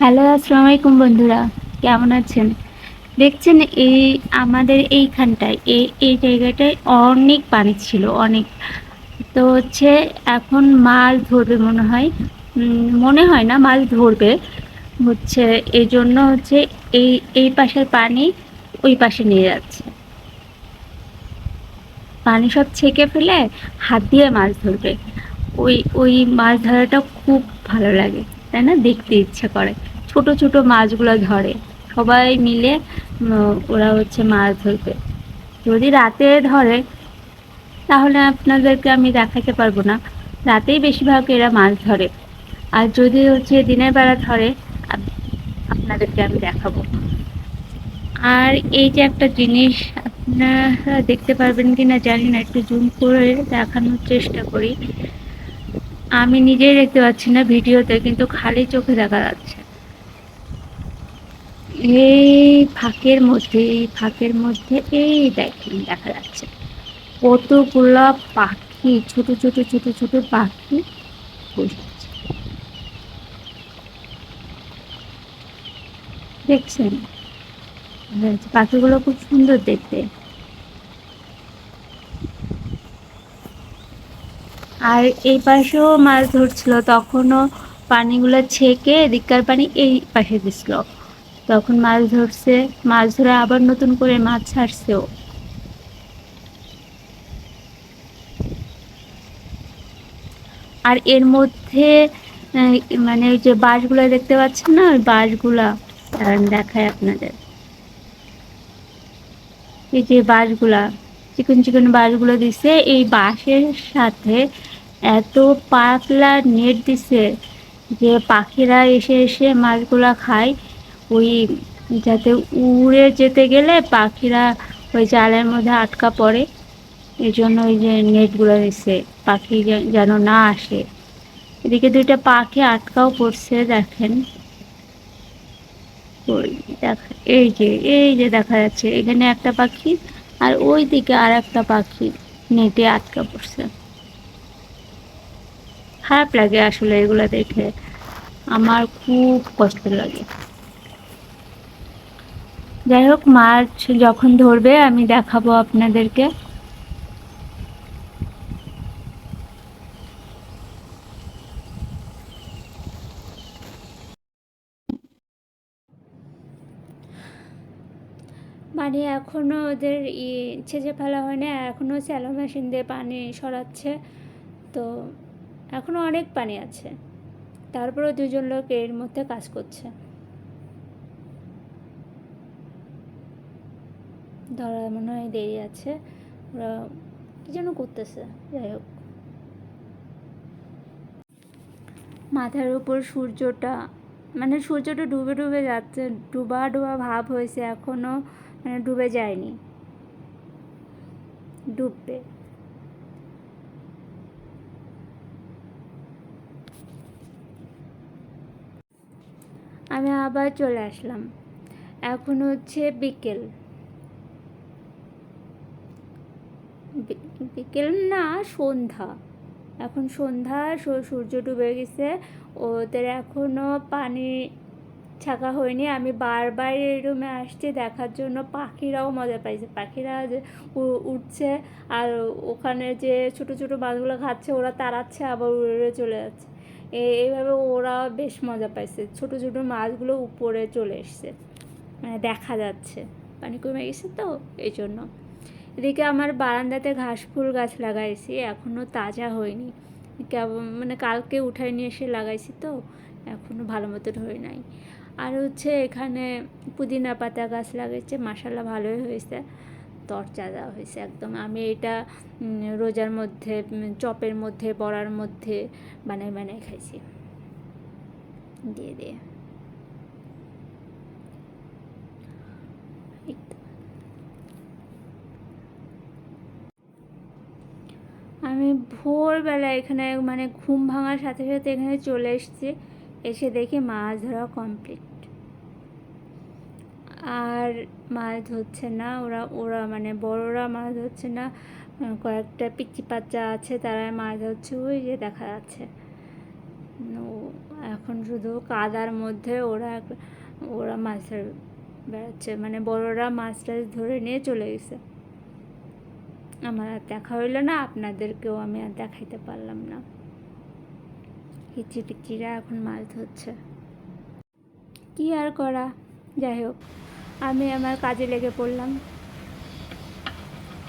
Hello আসসালামু আলাইকুম বন্ধুরা। কেমন আছেন? দেখছেন এই আমাদের এইখানটায়, এই এই জায়গাটায় অনেক পানি ছিল, অনেক। তো হচ্ছে এখন মাছ ধরবে মনে হয়। মনে হয় না মাছ ধরবে। হচ্ছে এই জন্য হচ্ছে এই এই পাশের পানি ওই পাশে নিয়ে যাচ্ছে। পানি সব ছেঁকে ফেলে হাত দিয়ে মাছ ধরবে। ওই ওই মাছ ধরাটা খুব ভালো লাগে। তাই না? দেখতে ইচ্ছে করে। ছোট ছোট মাছগুলো ধরে। সবাই মিলে ওরা হচ্ছে মাছ ধরবে। যদি রাতে ধরে, তাহলে আপনাদেরকে আমি দেখাতে পারব না। রাতেই বেশিরভাগ এরা মাছ ধরে। আর যদি হচ্ছে দিনের বেলা ধরে আপনাদেরকে আমি দেখাবো। আর এই যে একটা জিনিস, আপনারা দেখতে পারবেন কিনা জানি না, একটু জুম করে দেখানোর চেষ্টা করি। আমি নিজেই দেখতে পাচ্ছি না ভিডিওতে, কিন্তু খালি চোখে দেখা যাচ্ছে। এই ফাঁকের মধ্যে, এই ফাঁকের মধ্যে, এই দেখেন, দেখা যাচ্ছে। কতগুলা পাখি, ছোট ছোট ছোট ছোট পাখি বসে আছে। দেখছেন পাখিগুলো খুব সুন্দর দেখতে। আর এই পাশেও মাছ ধরছিল, তখনও পানিগুলো ছেঁকে এদিককার পানি এই পাশে দিছিল। তখন মাছ ধরছে, মাছ ধরে আবার নতুন করে মাছ ছাড়ছেও। আর এর মধ্যে মানে ওই যে বাঁশগুলো দেখতে পাচ্ছেন না? ওই বাঁশগুলা দেখায় আপনাদের। এই যে বাঁশগুলা। চিকন চিকন বাঁশগুলো দিছে। এই বাঁশের সাথে এত পাতলা নেট দিছে যে পাখিরা এসে এসে মাছগুলা খায়। ওই যাতে উড়ে যেতে গেলে পাখিরা ওই জালের মধ্যে আটকা পড়ে। এই জন্য ওই যে নেটগুলো দিছে, পাখি যেন না আসে। এদিকে দুইটা পাখি আটকাও পড়ছে, দেখেন। দেখা, এই যে এই যে দেখা যাচ্ছে, এখানে একটা পাখি আর ওই দিকে আর একটা পাখি নেটে আটকা পড়ছে। খারাপ লাগে আসলে এগুলো দেখে। আমার খুব কষ্ট লাগে। যাই হোক, মাছ যখন ধরবে আমি দেখাবো আপনাদেরকে। মানে এখনও ওদের ই ছেঁচে ফেলা হয় না এখনও স্যালো মেশিন দিয়ে পানি সরাচ্ছে। তো এখনও অনেক পানি আছে। তারপরেও দুজন লোক এর মধ্যে কাজ করছে। ধরা মনে হয় দেরি আছে। ওরা কি যেন করতেছে, যাই হোক। মাথার উপর সূর্যটা মানে সূর্যটা ডুবে ডুবে যাচ্ছে, ডুবা ডুবা ভাব হয়েছে এখনও। মানে ডুবে যায়নি। ডুববে। আমি আবার চলে আসলাম। এখন হচ্ছে বিকেল। বিকেল না, সন্ধ্যা। এখন সন্ধ্যা সূর্য ডুবে গেছে। ওদের এখনও পানি ছাকা হয়নি। আমি বারবার এই রুমে আসছি, দেখার জন্য পাখিরাও মজা পাইছে। পাখিরা যে উঠছে আর ওখানে যে ছোট ছোট মাছগুলো খাচ্ছে, ওরা তাড়াচ্ছে, আবার উড়ে চলে যাচ্ছে। এইভাবে ওরা বেশ মজা পাইছে। ছোট ছোট মাছগুলো উপরে চলে এসছে। মানে দেখা যাচ্ছে। পানি কমে গেছে তো, এই জন্য। এদিকে আমার বারান্দাতে ঘাস ফুল গাছ লাগাইছি এখনও তাজা হয়নি। কেমন মানে কালকে উঠাই নিয়ে এসে লাগাইছি তো এখনও ভালো মতন হয় নাই। আর হচ্ছে এখানে পুদিনা পাতা গাছ লাগাইছে মাসাল্লাহ ভালোই হয়েছে। তরচা দেওয়া হয়েছে একদম। আমি এটা রোজার মধ্যে চপের মধ্যে, বড়ার মধ্যে বানাই বানাই খাইছি। দিয়ে দিয়ে। আমি ভোরবেলা এখানে মানে ঘুম ভাঙার সাথে সাথে এখানে চলে এসেছি। এসে দেখি মাছ ধরা কমপ্লিট আর মাছ ধরছে না। ওরা ওরা মানে বড়রা মাছ ধরছে না। কয়েকটা পিচ্চি বাচ্চা আছে, তারা মাছ ধরছে। ওই যে দেখা যাচ্ছে। এখন শুধু কাদার মধ্যে ওরা ওরা মাছের বেড়াচ্ছে। মানে বড়রা মাছ টাছ ধরে নিয়ে চলে গেছে। আমার আর দেখা হইল না। আপনাদেরকেও আমি আর দেখাইতে পারলাম না। হিচি টিচিরা এখন মাছ ধরছে। কি আর করা? যাই হোক। আমি আমার কাজে লেগে পড়লাম।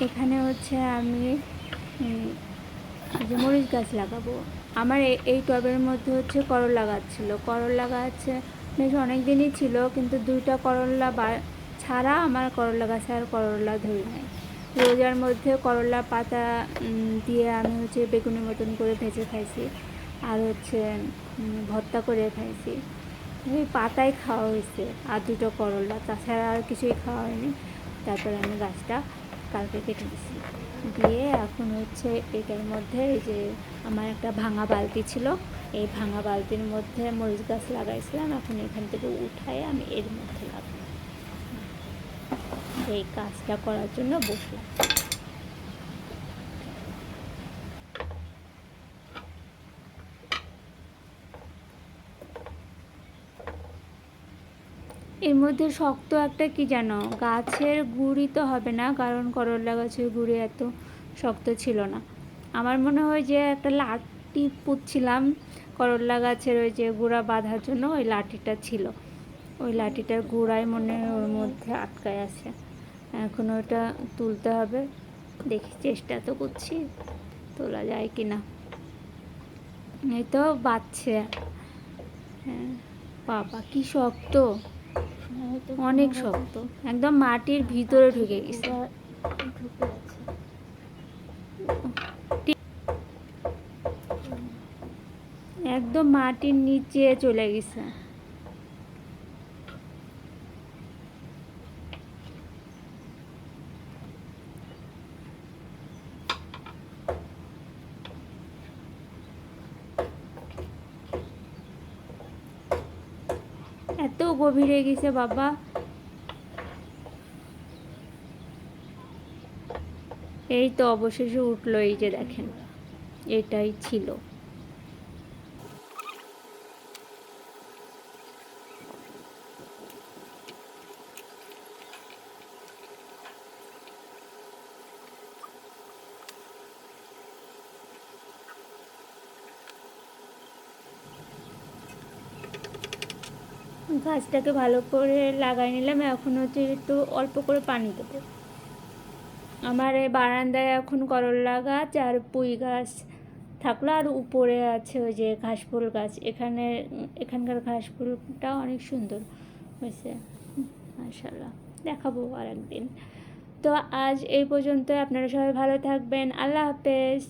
এখানে হচ্ছে আমি যে মরিচ গাছ লাগাবো। আমার এই- টবের মধ্যে হচ্ছে করলা গাছ ছিল। করলা গাছ বেশ অনেক দিনই ছিল, কিন্তু দুইটা করলা ছাড়া আমার করলা গাছে আর করলা ধরি নাই। রোজার মধ্যে করলা পাতা দিয়ে আমি হচ্ছে বেগুনের মতন করে ভেজে খাইছি। আর হচ্ছে ভর্তা করে খাইছি। ওই পাতায় খাওয়া হয়েছে। আর দুটো করলা, তাছাড়া আর কিছুই খাওয়া হয়নি। তারপরে আমি গাছটা কালকে কেটে দিছি দিয়ে এখন হচ্ছে এটার মধ্যে এই যে আমার একটা ভাঙা বালতি ছিল, এই ভাঙা বালতির মধ্যে মরিচ গাছ লাগাইছিলাম। এখন এখান থেকে উঠাই আমি এর মধ্যে লাগাবো। এই কাজটা করার জন্য বসলাম। এর মধ্যে শক্ত একটা কি জানো? গাছের গুঁড়ি তো হবে না, কারণ করলা গাছের গুঁড়ি এত শক্ত ছিল না। আমার মনে হয় যে একটা লাঠি পুঁতছিলাম করলা গাছের ওই যে গুঁড়া বাঁধার জন্য, ওই লাঠিটা ছিল। ওই লাঠিটার গুঁড়ায় মনে ওর মধ্যে আটকায় আছে। এখন ওটা তুলতে হবে। দেখি, চেষ্টা তো করছি। তোলা যায় কি না এই তো বাচ্চে হ্যাঁ বাবা, কি শক্ত! অনেক শক্ত। একদম মাটির ভিতরে ঢুকে গেছে। একদম মাটির নিচে চলে গেছে। এত গভীরে গেছে বাবা। এই তো অবশেষে উঠল এই যে দেখেন এটাই ছিল। গাছটাকে ভালো করে লাগাই নিলাম। এখন হচ্ছে একটু অল্প করে পানি দেবো। আমার এই বারান্দায় এখন করলা গাছ আর পুঁই গাছ থাকল। আর উপরে আছে ওই যে ঘাসফুল গাছ। এখানে, এখানকার ঘাসফুলটা অনেক সুন্দর হয়েছে। মাশাল্লাহ দেখাবো আর একদিন তো আজ এই পর্যন্ত আপনারা সবাই ভালো থাকবেন। আল্লাহ হাফেজ।